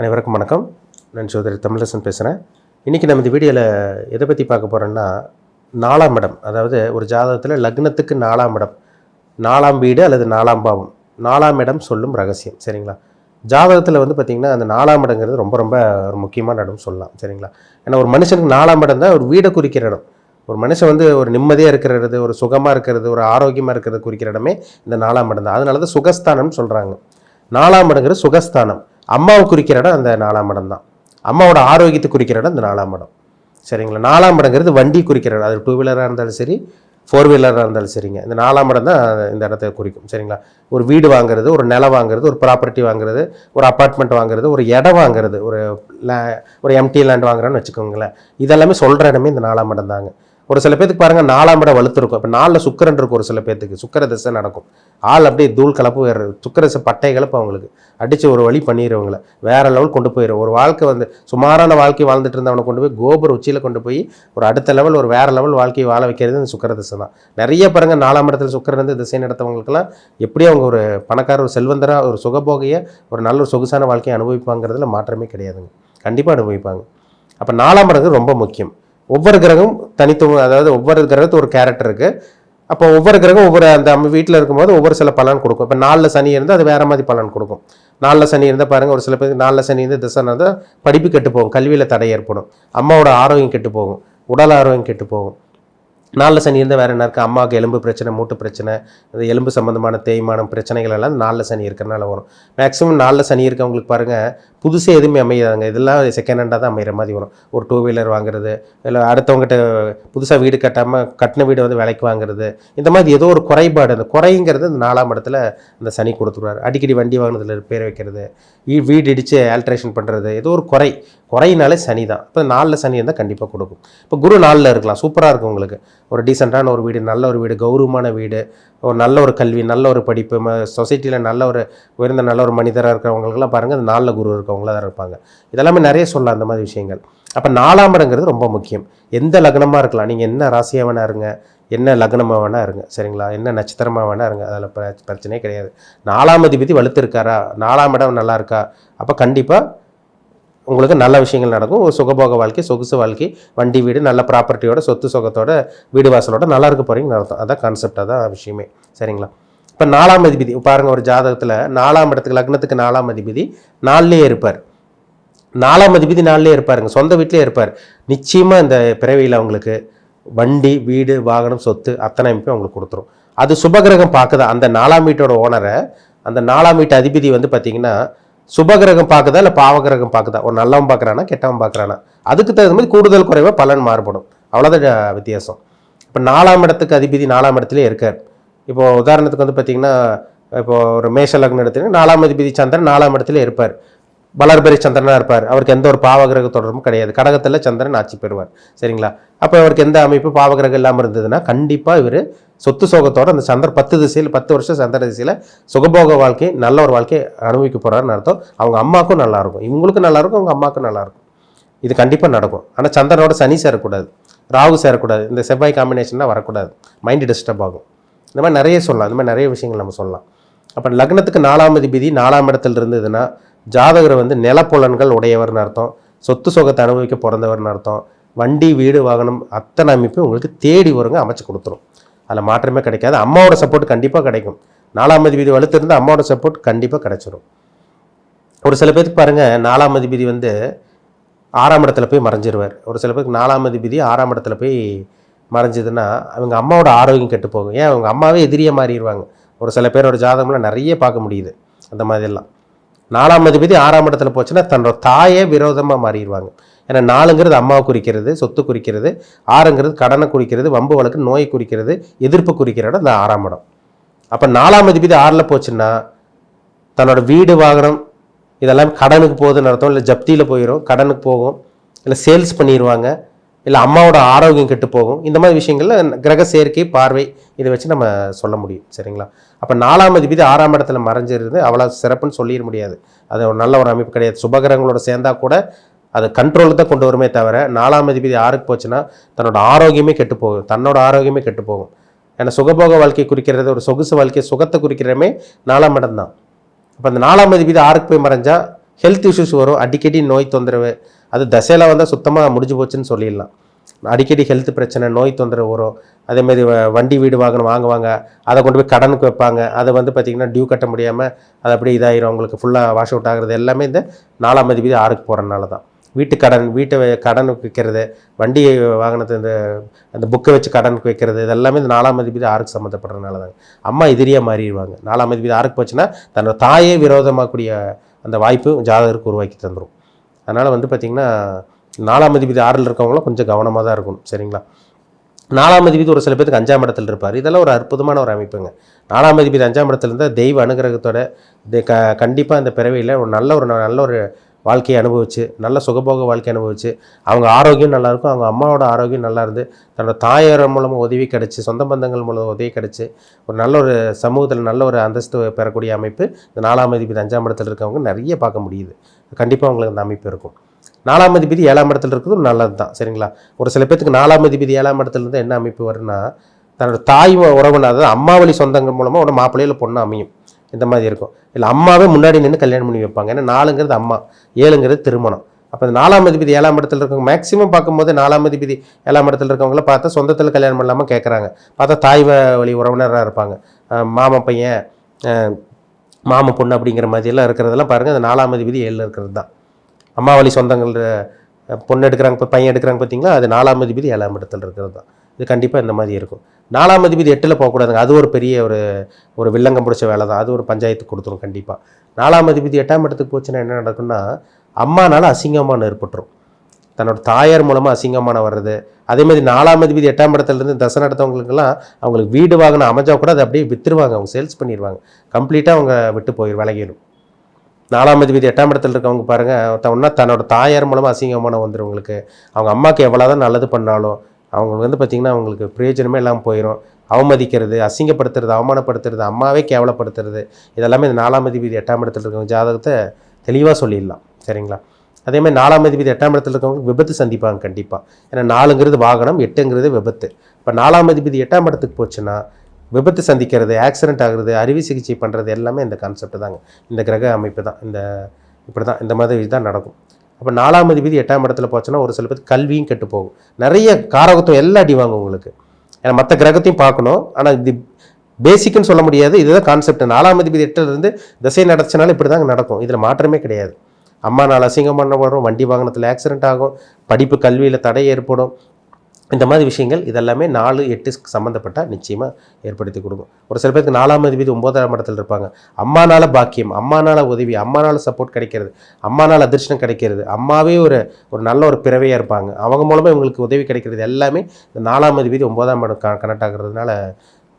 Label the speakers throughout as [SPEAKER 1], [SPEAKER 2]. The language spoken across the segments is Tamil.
[SPEAKER 1] அனைவருக்கும் வணக்கம். நான் சோதரி தமிழரசன் பேசுகிறேன் இன்றைக்கி நம்ம இந்த வீடியோவில் எதை பற்றி பார்க்க போகிறோன்னா நாலாம் இடம். அதாவது ஒரு ஜாதகத்தில் லக்னத்துக்கு நாலாம் இடம். நாலாம் வீடு அல்லது நாலாம் பாவம். நாலாம் இடம் சொல்லும் ரகசியம். சரிங்களா? ஜாதகத்தில் வந்து பார்த்திங்கன்னா அந்த நாலாம் இடங்கிறது ரொம்ப ரொம்ப ஒரு முக்கியமான இடம் சொல்லலாம். சரிங்களா? ஏன்னா ஒரு மனுஷனுக்கு நாலாம் இடம் தான் ஒரு வீடை குறிக்கிற இடம். ஒரு மனுஷன் வந்து ஒரு நிம்மதியாக இருக்கிறது ஒரு சுகமாக இருக்கிறது ஒரு ஆரோக்கியமாக இருக்கிறது குறிக்கிற இடமே இந்த நாலாம் இடம் தான். அதனால தான் சுகஸ்தானம்னு சொல்கிறாங்க நாலாம் இடங்கிறது சுகஸ்தானம். அம்மாவை குறிக்கிற இடம் அந்த நாலாம் இடம் தான். அம்மாவோட ஆரோக்கியத்தை குறிக்கிற இடம் இந்த நாலாம் இடம். சரிங்களா? நாலாம் இடங்கிறது வண்டி குறிக்கிற இடம். அது டூ வீலராக இருந்தாலும் சரி ஃபோர் வீலராக இருந்தாலும் சரிங்க. இந்த நாலாம் இடம் தான் இந்த இடத்த குறிக்கும். சரிங்களா? ஒரு வீடு வாங்குறது ஒரு நிலம் வாங்குறது ஒரு ப்ராப்பர்ட்டி வாங்குறது ஒரு அப்பார்ட்மெண்ட் வாங்குறது ஒரு இடம் வாங்குறது ஒரு லே- ஒரு எம்டி லேண்ட் வாங்குறேன்னு வச்சுக்கோங்களேன். இதெல்லாமே சொல்கிற இடமே இந்த நாலாம் இடம் தாங்க. ஒரு சில பேத்துக்கு பாருங்க நாலாம் இடம் வலுத்திருக்கும். இப்போ நாலில் சுக்கரன் இருக்கும் ஒரு சில பேத்துக்கு. சுக்கர திசை நடக்கும். ஆள் அப்படியே தூள் கலப்பு வேறு சுக்கர திசை பட்டை கலப்பு அவங்களுக்கு. அடித்து ஒரு வழி பண்ணிடுறவங்கள வேற லெவல் கொண்டு போயிடும் ஒரு வாழ்க்கை வந்து சுமாரான வாழ்க்கை வாழ்ந்துட்டு இருந்தவனை கொண்டு போய் கோபுர உச்சியில் கொண்டு போய் ஒரு அடுத்த லெவல் ஒரு வேற லெவல் வாழ்க்கையை வாழ வைக்கிறது இந்த சுக்கர திசை தான். நிறைய பாருங்க நாலாம் இடத்துல சுக்கரன் வந்து திசை நடத்தவங்களுக்குலாம் எப்படி அவங்க ஒரு பணக்கார ஒரு செல்வந்தராக ஒரு சுகபோகையை ஒரு நல்ல ஒரு சொகுசான வாழ்க்கையை அனுபவிப்பாங்கிறதுல மாற்றமே கிடையாதுங்க. கண்டிப்பாக அனுபவிப்பாங்க. அப்போ நாலாம் இடங்கிறது ரொம்ப முக்கியம். ஒவ்வொரு கிரகம் தனித்துவம் அதாவது ஒவ்வொரு கிரகத்து ஒரு கேரக்டர் இருக்குது அப்போ ஒவ்வொரு கிரகம் ஒவ்வொரு அந்த நம்ம வீட்டில் இருக்கும்போது ஒவ்வொரு சில பலன் கொடுக்கும். இப்போ நாலில் சனி இருந்தால் அது வேறு மாதிரி பலன் கொடுக்கும். நாலில் சனி இருந்தால் பாருங்கள் ஒரு சில பேருக்கு நாலில் சனி இருந்து திசை இருந்தால் படிப்பு கெட்டு போகும் கல்வியில் தடை ஏற்படும். அம்மாவோட ஆரோக்கியம் கெட்டு போகும் உடல் ஆரோக்கியம் கெட்டு போகும். நாலில் சனி இருந்தால் வேறு என்ன இருக்குது அம்மாவுக்கு எலும்பு பிரச்சனை மூட்டு பிரச்சனை இந்த எலும்பு சம்மந்தமான தேய்மானம் பிரச்சனைகள் எல்லாம் நாலில் சனி இருக்கிறனால வரும். மேக்ஸிமம் நாலில் சனி இருக்கவங்களுக்கு பாருங்கள் புதுசே எதுவுமே அமையாதுங்க. இதெல்லாம் செகண்ட் ஹேண்டாக தான் அமைகிற மாதிரி வரும். ஒரு டூ வீலர் வாங்குறது இல்லை அடுத்தவங்ககிட்ட புதுசாக வீடு கட்டாமல் கட்டின வீடு வந்து விலைக்கு வாங்குறது இந்த மாதிரி ஏதோ ஒரு குறைபாடு. அந்த குறைங்கிறது இந்த நாலாம் இடத்துல அந்த சனி கொடுத்துருவார். அடிக்கடி வண்டி வாங்கினதில் பேர் வைக்கிறது வீடு இடித்து ஆல்ட்ரேஷன் பண்ணுறது ஏதோ ஒரு குறை. குறையினாலே சனி தான். இப்போ நாலில் சனி இருந்தால் கண்டிப்பாக கொடுக்கும். இப்போ குரு நாலில் இருக்கலாம். சூப்பராக இருக்கும் உங்களுக்கு. ஒரு டீசெண்டான ஒரு வீடு நல்ல ஒரு வீடு கௌரவமான வீடு ஒரு நல்ல ஒரு கல்வி நல்ல ஒரு படிப்பு சொசைட்டியில் நல்ல ஒரு உயர்ந்த நல்ல ஒரு மனிதராக இருக்கிறவங்களுக்குலாம் பாருங்கள் அந்த நாலில் குரு இருக்கவங்களாக தான் இருப்பாங்க. இதெல்லாமே நிறைய சொல்லலாம் அந்த மாதிரி விஷயங்கள். அப்போ நாலாம் இடங்கிறது ரொம்ப முக்கியம். எந்த லக்னமாக இருக்கலாம். நீங்கள் என்ன ராசியாக வேணா இருங்க என்ன லக்னமாக வேணா இருங்க சரிங்களா? என்ன நட்சத்திரமாக வேணா இருங்க அதில் பிர பிரச்சனையே கிடையாது. நாலாம் அதிபதி வலுத்து இருக்காரா நாலாம் இடம் நல்லா இருக்கா? அப்போ கண்டிப்பாக உங்களுக்கு நல்ல விஷயங்கள் நடக்கும். ஒரு சுகபோக வாழ்க்கை சொகுசு வாழ்க்கை வண்டி வீடு நல்ல ப்ராப்பர்ட்டியோட சொத்து சுகத்தோட வீடு வாசலோட நல்லா இருக்க போறீங்கன்னு அர்த்தம். அதான் கான்செப்டாக தான் விஷயமே. சரிங்களா? இப்போ நாலாம் அதிபதி பாருங்கள் ஒரு ஜாதகத்தில் நாலாம் இடத்துக்கு லக்னத்துக்கு நாலாம் அதிபதி நாலுலேயே இருப்பார். நாலாம் அதிபதி நாலுலேயே இருப்பாருங்க. சொந்த வீட்டிலே இருப்பார். நிச்சயமாக இந்த பிறவியில் அவங்களுக்கு வண்டி வீடு வாகனம் சொத்து அத்தனை அமைப்பையும் அவங்களுக்கு கொடுத்துரும். அது சுபகிரகம் பார்க்குதா? அந்த நாலாம் வீட்டோட ஓனரை அந்த நாலாம் வீட்டு அதிபதி வந்து பார்த்தீங்கன்னா சுபகிரகம் பார்க்குதா இல்லை பாவகிரகம் பார்க்குதா? ஒரு நல்லவன் பார்க்குறானா கெட்டவன் பார்க்குறானா? அதுக்கு தகுந்த மாதிரி கூடுதல் குறைவாக பலன் மாறுபடும். அவ்வளோதான் வித்தியாசம். இப்போ நாலாம் இடத்துக்கு அதிபதி நாலாம் இடத்துலயே இருக்கார். இப்போ உதாரணத்துக்கு வந்து பார்த்தீங்கன்னா இப்போ ஒரு மேஷ லக்னம் எடுத்தீங்கன்னா நாலாம் அதிபதி சந்திரன் நாலாம் இடத்துல இருப்பார். வளர்பெரி சந்திரனாக இருப்பார். அவருக்கு எந்த ஒரு பாவகிரக தொடர்பும் கிடையாது. கடகத்தில் சந்திரன் ஆட்சி பெறுவார். சரிங்களா? அப்போ அவருக்கு எந்த அமைப்பு பாவகிரகம் இல்லாமல் இருந்ததுன்னா கண்டிப்பாக இவர் சொத்து சோகத்தோட அந்த சந்திர பத்து திசையில் பத்து வருஷம் சந்திர திசையில் சுகபோக வாழ்க்கை நல்ல ஒரு வாழ்க்கையை அனுபவிக்க போகிறாருன்னு அர்த்தம். அவங்க அம்மாவுக்கும் நல்லாயிருக்கும் இவங்களுக்கும் நல்லா இருக்கும் அவங்க அம்மாவுக்கும் நல்லாயிருக்கும் இது கண்டிப்பாக நடக்கும். ஆனால் சந்திரனோட சனி சேரக்கூடாது. ராகு சேரக்கூடாது. இந்த செவ்வாய் காம்பினேஷன்லாம் வரக்கூடாது. மைண்டு டிஸ்டர்ப் ஆகும். இந்த மாதிரி நிறைய சொல்லலாம். இந்த மாதிரி நிறைய விஷயங்கள் நம்ம சொல்லலாம். அப்போ லக்னத்துக்கு நாலாம் அதிபதி நாலாம் இடத்துல இருந்ததுன்னா ஜாதகர் வந்து நிலப்புலன்கள் உடையவர்னு அர்த்தம் சொத்து சுகத்தை அனுபவிக்க பிறந்தவர்னு அர்த்தம் வண்டி வீடு வாகனம் அத்தனை அமைப்பு உங்களுக்கு தேடி வருங்க அமைச்சு கொடுத்துரும். அதில் மாற்றமே கிடைக்காது. அம்மாவோட சப்போர்ட் கண்டிப்பாக கிடைக்கும். நாலாம் அதிபதி வலுத்திருந்தா அம்மாவோட சப்போர்ட் கண்டிப்பாக கிடைச்சிரும். ஒரு சில பேருக்கு பாருங்கள் நாலாம் அதிபதி வந்து ஆறாம் இடத்துல போய் மறைஞ்சிருவார். ஒரு சில பேருக்கு நாலாம் அதிபதி ஆறாம் இடத்துல போய் மறைஞ்சதுன்னா அவங்க அம்மாவோட ஆரோக்கியம் கெட்டு போகும். ஏன்? அவங்க அம்மாவே எதிரியே மாறிடுவாங்க. ஒரு சில பேரோட ஜாதகம்லாம் நிறைய பார்க்க முடியுது. அந்த மாதிரிலாம். நாலாம் அதிபதி ஆறாம் இடத்துல போச்சுன்னா தன்னோட தாயே விரோதமாக மாறிடுவாங்க. ஏன்னா நாலுங்கிறது அம்மாவை குறிக்கிறது சொத்து குறிக்கிறது ஆறுங்கிறது கடனை குறிக்கிறது வம்பு வழக்கு நோய் குறிக்கிறது எதிர்ப்பு குறிக்கிற இடம் இந்த ஆறாம் இடம். அப்போ நாலாம் அதிபதி ஆறில் போச்சுன்னா தன்னோட வீடு வாகனம் இதெல்லாம் கடனுக்கு போகுதுன்னு அர்த்தம் இல்லை ஜப்தியில் போயிடும் கடனுக்கு போகும் இல்லை சேல்ஸ் பண்ணிடுவாங்க இல்லை அம்மாவோட ஆரோக்கியம் கெட்டு போகும். இந்த மாதிரி விஷயங்களில் கிரக சேர்க்கை பார்வை இதை வச்சு நம்ம சொல்ல முடியும். சரிங்களா? அப்போ நாலாம் அதிபதி ஆறாம் இடத்துல மறைஞ்சிருந்து அவ்வளோ சிறப்புன்னு சொல்லிட முடியாது. அது ஒரு நல்ல ஒரு அமைப்பு கிடையாது. சுபகிரகங்களோட சேர்ந்தா கூட அது கண்ட்ரோலுக்கு தான் கொண்டு வருமே தவிர நாலாம் அதிபதி ஆறுக்கு போச்சுன்னா தன்னோட ஆரோக்கியமே கெட்டு போகும். தன்னோட ஆரோக்கியமே கெட்டு போகும். ஏன்னா சுகபோக வாழ்க்கை குறிக்கிறது ஒரு சொகுசு வாழ்க்கை சுகத்தை குறிக்கிறமே நாலாம் இடம் தான். அப்போ அந்த நாலாம் அதிபதி ஆறுக்கு போய் மறைஞ்சா ஹெல்த் இஷ்யூஸ் வரும். அடிக்கடி நோய் தொந்தரவு அது தசையில் வந்தால் சுத்தமாக முடிஞ்சு போச்சுன்னு சொல்லிடலாம். அடிக்கடி ஹெல்த் பிரச்சனை நோய் தொந்தரவு வரும். அதேமாதிரி வ- வண்டி வீடு வாங்கணும் வாங்குவாங்க. அதை கொண்டு போய் கடனுக்கு வைப்பாங்க. அதை வந்து பார்த்திங்கன்னா டியூ கட்ட முடியாமல் அது அப்படியே இதாகிரும் அவங்களுக்கு ஃபுல்லாக வாஷ் அவுட் ஆகிறது எல்லாமே இந்த நாலாம் அதிபதி ஆறுக்கு போகிறனால தான். வீட்டு கடன் வீட்டை கடனுக்கு வைக்கிறது வண்டி வாங்கினது இந்த அந்த புக்கை வச்சு கடனுக்கு வைக்கிறது இது எல்லாமே இந்த நாலாம் அதிபதி ஆறுக்கு சம்மந்தப்படுறதுனால தாங்க. அம்மா எதிரியாக மாறிடுவாங்க. நாலாம் அதிபதி ஆறுக்கு போச்சுன்னா தன்னோட தாயே விரோதமாகக்கூடிய அந்த வாய்ப்பு ஜாதகருக்கு உருவாக்கி தந்துடும் அதனால் வந்து பார்த்திங்கன்னா நாலாம் அதிபதி ஆறில் இருக்கவங்களும் கொஞ்சம் கவனமாக தான் இருக்கணும் சரிங்களா? நாலாம் அதிபதி ஒரு சில பேருக்கு அஞ்சாம் இடத்துல இருப்பார். இதெல்லாம் ஒரு அற்புதமான ஒரு அமைப்புங்க. நாலாம் அதிபதி அஞ்சாம் இடத்துல இருந்தால் தெய்வ அனுகிரகத்தோட க கண்டிப்பாக அந்த பிறவியில் ஒரு நல்ல ஒரு நல்ல ஒரு வாழ்க்கையை அனுபவிச்சு நல்ல சுகபோக வாழ்க்கை அனுபவிச்சு அவங்க ஆரோக்கியம் நல்லாயிருக்கும் அவங்க அம்மாவோட ஆரோக்கியம் நல்லா இருந்து தன்னோட தாயார் மூலமாக உதவி கிடச்சி சொந்த பந்தங்கள் மூலம் உதவி கிடச்சி ஒரு நல்ல ஒரு சமூகத்தில் நல்ல ஒரு அந்தஸ்து பெறக்கூடிய அமைப்பு இந்த நாலாம் அதிபதி அஞ்சாம் இடத்துல இருக்கவங்க நிறைய பார்க்க முடியுது. கண்டிப்பாக உங்களுக்கு அந்த அமைப்பு இருக்கும். நாலாம் அதிபதி ஏழாம் இடத்துல இருக்கிறது நல்லது தான் சரிங்களா? ஒரு சில பேத்துக்கு நாலாம் அதிபதி ஏழாம் இடத்துல இருந்து என்ன அமைப்பு வரும்னா தன்னோட தாய் உறவுனா அதாவது அம்மாவளி சொந்தங்கள் மூலமாக உடனே மாப்பிள்ளையில் பொண்ணு அமையும். இந்த மாதிரி இருக்கும். இல்லை அம்மாவே முன்னாடி நின்று கல்யாணம் பண்ணி வைப்பாங்க. ஏன்னா நாலுங்கிறது அம்மா ஏழுங்கிறது திருமணம். அப்போ இந்த நாலாம் அதிபதி ஏழாம் இடத்துல இருக்கவங்க மேக்ஸிமம் பார்க்கும்போது நாலாம் அதிபதி ஏழாம் இடத்துல இருக்கவங்கள பார்த்தா சொந்தத்தில் கல்யாணம் பண்ணாமல் கேட்குறாங்க பார்த்தா தாய் வழி உறவினராக இருப்பாங்க. மாமா பையன் மாம பொண்ணு அப்படிங்கிற மாதிரியெல்லாம் இருக்கிறதெல்லாம் பாருங்கள் அந்த நாலாம் அதிபதி ஏழில் இருக்கிறது தான். அம்மாவளி சொந்தங்கள் பொண்ணு எடுக்கிறாங்க இப்போ பையன் எடுக்கிறாங்க பார்த்தீங்களா? அது நாலாம் அதிபதி ஏழாம் இடத்துல இருக்கிறது தான். இது கண்டிப்பாக இந்த மாதிரி இருக்கும். நாலாம் அதிபதி எட்டில் போகக்கூடாதுங்க. அது ஒரு பெரிய ஒரு ஒரு வில்லங்கம் பிடிச்ச வேலை தான். அது ஒரு பஞ்சாயத்து கொடுத்துரும் கண்டிப்பாக நாலாம் அதிபதி எட்டாம் இடத்துக்கு போச்சுன்னா என்ன நடக்கும்னா அம்மானால அசிங்கமான ஏற்பட்டுரும். தன்னோட தாயார் மூலமாக அசிங்கமான வர்றது. அதே மாதிரி நாலாம் அதிபதி எட்டாம் இடத்துலேருந்து தசை நடத்தவங்களுக்கெல்லாம் அவங்களுக்கு வீடு வாங்கின அமைஞ்சால் கூட அதை அப்படியே வித்துருவாங்க. அவங்க சேல்ஸ் பண்ணிடுவாங்க கம்ப்ளீட்டாக அவங்க விட்டு போயிடும் விலகிடும் நாலாம் அதிபதி எட்டாம் இடத்துல இருக்கவங்க பாருங்கள் ஒன்றா தன்னோட தாயார் மூலமாக அசிங்கமான உங்களுக்கு அவங்க அம்மாவுக்கு எவ்வளோ தான் நல்லது பண்ணாலும் அவங்களுக்கு வந்து பார்த்திங்கன்னா அவங்களுக்கு பிரயோஜனமே இல்லாமல் போயிடும் அவமதிக்கிறது அசிங்கப்படுத்துறது அவமானப்படுத்துறது அம்மாவே கேவலப்படுத்துறது இதெல்லாமே இந்த நாலாம் அதிபதி எட்டாம் இடத்துல இருக்கவங்க ஜாதகத்தை தெளிவாக சொல்லிடலாம். சரிங்களா? அதே மாதிரி நாலாம் அதிபதி எட்டாம் இடத்துல இருக்கவங்க விபத்து சந்திப்பாங்க கண்டிப்பாக ஏன்னா நாலுங்கிறது வாகனம் எட்டுங்கிறது விபத்து. இப்போ நாலாம் அதிபதி எட்டாம் இடத்துக்கு போச்சுன்னா விபத்து சந்திக்கிறது ஆக்சிடென்ட் ஆகுறது அறுவை சிகிச்சை பண்ணுறது எல்லாமே இந்த கான்செப்ட் தாங்க. இந்த கிரக அமைப்பு தான். இந்த இப்படி தான் இந்த மாதிரி தான் நடக்கும். அப்போ நாலாம் அதிபதி எட்டாம் இடத்துல போச்சுன்னா ஒரு சில பேர் கல்வியும் கெட்டு போகும். நிறைய காரகத்துவம் எல்லாம் அடி வாங்கும் உங்களுக்கு. ஏன்னா மற்ற கிரகத்தையும் பார்க்கணும். ஆனால் இது பேசிக்குன்னு சொல்ல முடியாது. இதுதான் கான்செப்ட் நாலாம் அதிபதி எட்டுல இருந்து திசை நடச்சுனாலும் இப்படி தாங்க நடக்கும். இதில் மாற்றமே கிடையாது. அம்மா நாள் அசிங்கம் பண்ணப்படும் வண்டி வாகனத்தில் ஆக்சிடென்ட் ஆகும் படிப்பு கல்வியில் தடை ஏற்படும். இந்த மாதிரி விஷயங்கள் இதெல்லாமே நாலு எட்டு சம்மந்தப்பட்ட நிச்சயமாக ஏற்படுத்தி கொடுக்கும். ஒரு சில பேருக்கு நாலாம் அதிபதி ஒன்பதாம் இடத்துல இருப்பாங்க. அம்மானால பாக்கியம் அம்மானால உதவி அம்மானால் சப்போர்ட் கிடைக்கிறது அம்மானால் அதிர்ஷ்டம் கிடைக்கிறது அம்மாவே ஒரு ஒரு நல்ல ஒரு பிறவையாக இருப்பாங்க. அவங்க மூலமாக இவங்களுக்கு உதவி கிடைக்கிறது எல்லாமே இந்த நாலாம் அதிபதி ஒன்பதாம் இடம் கனெக்ட் ஆகிறதுனால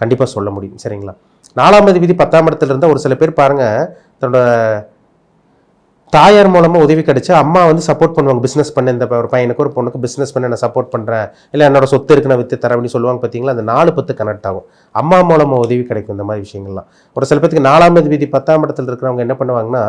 [SPEAKER 1] கண்டிப்பாக சொல்ல முடியும். சரிங்களா? நாலாம் அதிபதி பத்தாம் இடத்துல இருந்தால் ஒரு சில பேர் பாருங்கள் தன்னோட தாயார் மூலமாக உதவி கிடைச்சா அம்மா வந்து சப்போர்ட் பண்ணுவாங்க. பிஸ்னஸ் பண்ண இந்த ஒரு பையனுக்கு ஒரு பொண்ணுக்கு பிஸ்னஸ் பண்ண நான் சப்போர்ட் பண்ணுறேன் இல்லை என்னோட சொத்து இருக்கு நான் வித்து தரேன் சொல்லுவாங்க பார்த்தீங்களா அந்த நாலு பத்து கனெக்ட் ஆகும். அம்மா மூலமாக உதவி கிடைக்கும் இந்த மாதிரி விஷயங்கள்லாம். ஒரு சில பேத்துக்கு நாலாம் விதி பத்தாம் இடத்துல இருக்கிறவங்க என்ன பண்ணுவாங்கன்னா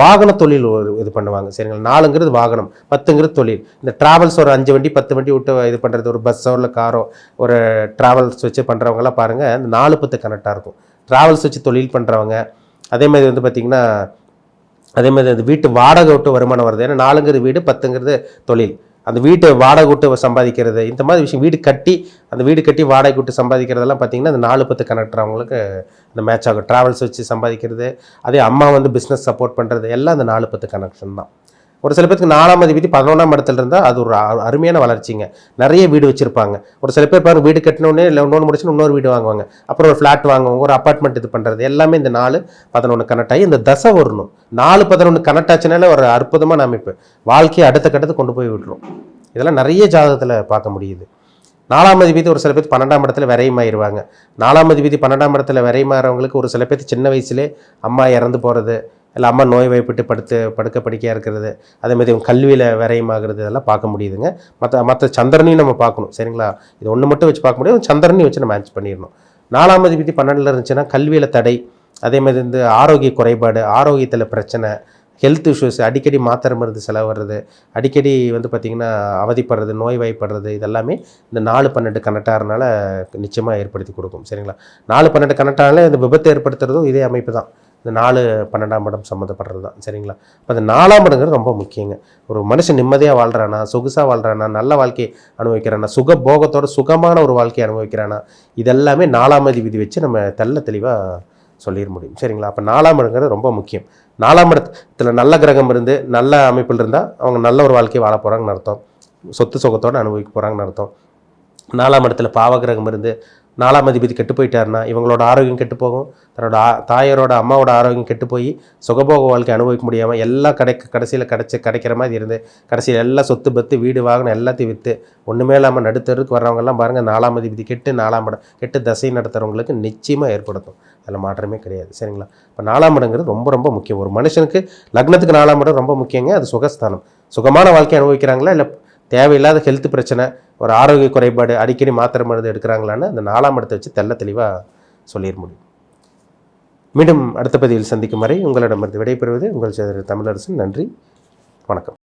[SPEAKER 1] வாகன தொழில் ஒரு இது பண்ணுவாங்க. சரிங்களா? நாலுங்கிறது வாகனம் பத்துங்கிறது தொழில். இந்த டிராவல்ஸ் ஒரு அஞ்சு வண்டி பத்து வண்டி விட்டு இது பண்ணுறது ஒரு பஸ்ஸோ இல்லை காரோ ஒரு டிராவல்ஸ் வச்சு பண்ணுறவங்களாம் பாருங்கள் இந்த நாலு பத்து கனெக்டாக இருக்கும். டிராவல்ஸ் வச்சு தொழில் பண்ணுறவங்க அதே மாதிரி வந்து பார்த்திங்கன்னா அதே மாதிரி அந்த வீட்டு வாடகை விட்டு வருமானம் வருது. ஏன்னா நாலுங்கிறது வீடு பத்துங்கிறது தொழில். அந்த வீட்டை வாடகை விட்டு சம்பாதிக்கிறது இந்த மாதிரி விஷயம் வீடு கட்டி அந்த வீடு கட்டி வாடகை விட்டு சம்பாதிக்கிறதெல்லாம் பார்த்தீங்கன்னா அந்த நாலு பத்து கனெக்டர் அவங்களுக்கு அந்த மேட்ச் ஆகும். ட்ராவல்ஸ் வச்சு சம்பாதிக்கிறது அதே அம்மா வந்து பிஸ்னஸ் சப்போர்ட் பண்ணுறது எல்லாம் அந்த நாலு பத்து கனெக்ஷன் தான். ஒரு சில பேருக்கு நாலாம் அதிபதி பதினொன்றாம் இடத்துல இருந்தால் அது ஒரு அருமையான வளர்ச்சிங்க. நிறைய வீடு வச்சுருப்பாங்க. ஒரு சில பேர் பாருங்க வீடு கட்டினோடனே இல்லை இன்னொன்று முடிச்சுன்னு இன்னொரு வீடு வாங்குவாங்க. அப்புறம் ஒரு ஃப்ளாட் வாங்குவாங்க ஒரு அப்பார்ட்மெண்ட் இது பண்ணுறது எல்லாமே இந்த நாலு பதினொன்று கனெக்ட் ஆகி இந்த தசை வரணும். நாலு பதினொன்று கனெக்ட் ஆச்சுனால ஒரு அற்புதமான அமைப்பு. வாழ்க்கையை அடுத்த கட்டத்துக்கு கொண்டு போய் விட்டுரும். இதெல்லாம் நிறைய ஜாதகத்தில் பார்க்க முடியுது. நாலாம் அதிபதி ஒரு சில பேர் பன்னெண்டாம் இடத்துல விரையமாயிருவாங்க. நாலாம் அதிபதி பன்னெண்டாம் இடத்துல விரையமாறவங்களுக்கு ஒரு சில பேர் சின்ன வயசுலேயே அம்மா இறந்து போகிறது இல்லை அம்மா நோய்வாய்ப்பட்டு படுத்து படுக்க படுக்கையாக இருக்கிறது அதே மாதிரி இவங்க கல்வியில் விரயமாகிறது இதெல்லாம் பார்க்க முடியுதுங்க. மற்ற மற்ற சந்திரனையும் நம்ம பார்க்கணும் சரிங்களா? இது ஒன்று மட்டும் வச்சு பார்க்க முடியாது சந்திரனையும் வச்சு நம்ம மேட்ச் பண்ணிடணும். நாலாம் அதிபதி பன்னெண்டில் இருந்துச்சுன்னா கல்வியில் தடை அதே மாதிரி இந்த ஆரோக்கிய குறைபாடு ஆரோக்கியத்தில் பிரச்சனை ஹெல்த் இஷ்யூஸ் அடிக்கடி மாத்திரை மருந்து செலவு வர்றது அடிக்கடி வந்து பார்த்திங்கன்னா அவதிப்படுறது நோய்வாய்ப்படுறது இதெல்லாமே இந்த நாலு பன்னெண்டு கனெக்டாகிறனால நிச்சயமாக ஏற்படுத்தி கொடுக்கும் சரிங்களா? நாலு பன்னெண்டு கனெக்டானாலே இந்த விபத்தை ஏற்படுத்துறதும் இதே அமைப்பு தான். இந்த நாலு பன்னெண்டாம் இடம் சம்மந்தப்படுறது தான் சரிங்களா? இப்போ அந்த நாலாம் இடங்கிறது ரொம்ப முக்கியங்க. ஒரு மனுஷன் நிம்மதியாக வாழ்கிறானா சொகுசாக வாழ்கிறானா நல்ல வாழ்க்கையை அனுபவிக்கிறானா சுக போகத்தோட சுகமான ஒரு வாழ்க்கையை அனுபவிக்கிறானா இதெல்லாமே நாலாம் அதிபதி வச்சு நம்ம தெள்ள தெளிவாக சொல்லிட முடியும் சரிங்களா? அப்போ நாலாம் இடங்கிறது ரொம்ப முக்கியம். நாலாம் இடத்துல நல்ல கிரகம் இருந்து நல்ல அமைப்பில் இருந்தால் அவங்க நல்ல ஒரு வாழ்க்கையை வாழ போகிறாங்கன்னு அர்த்தம். சொத்து சுகத்தோடு அனுபவிக்க போகிறாங்கன்னு அர்த்தம். நாலாம் இடத்துல பாவகிரகம் இருந்து நாலாம் அதிபதி கெட்டு போயிட்டாருன்னா இவங்களோட ஆரோக்கியம் கெட்டு போகும். தன்னோட தாயரோட அம்மாவோட ஆரோக்கியம் கெட்டு போய் சுகபோக வாழ்க்கை அனுபவிக்க முடியாமல் எல்லாம் கிடைக்க கடைசியில் கிடைச்சி கிடைக்கிற மாதிரி இருந்து கடைசியில் எல்லாம் சொத்து பத்து வீடு வாகனம் எல்லாத்தையும் விற்று ஒன்றுமே இல்லாமல் நடுத்தருக்கு வர்றவங்கெல்லாம் பாருங்கள் நாலாம் அதிபதி கெட்டு நாலாம் இடம் கெட்டு தசை நடத்துகிறவங்களுக்கு நிச்சயமாக ஏற்படுத்தும். அதில் மாற்றமே கிடையாது சரிங்களா? இப்போ நாலாம் இடங்கிறது ரொம்ப ரொம்ப முக்கியம். ஒரு மனுஷனுக்கு லக்னத்துக்கு நாலாம் இடம் ரொம்ப முக்கியங்க அது சுகஸ்தானம். சுகமான வாழ்க்கை அனுபவிக்கிறாங்களா இல்லை தேவையில்லாத ஹெல்த் பிரச்சனை ஒரு ஆரோக்கிய குறைபாடு அடிக்கடி மாத்திரை மருந்து எடுக்கிறாங்களான்னு அந்த நாலாம் இடத்தை வச்சு தெள்ள தெளிவாக சொல்லிட முடியும். மீண்டும் அடுத்த பதிவில் சந்திக்கும் வரை உங்களிடமிருந்து விடைபெறுவது உங்கள் தமிழரசன். நன்றி. வணக்கம்.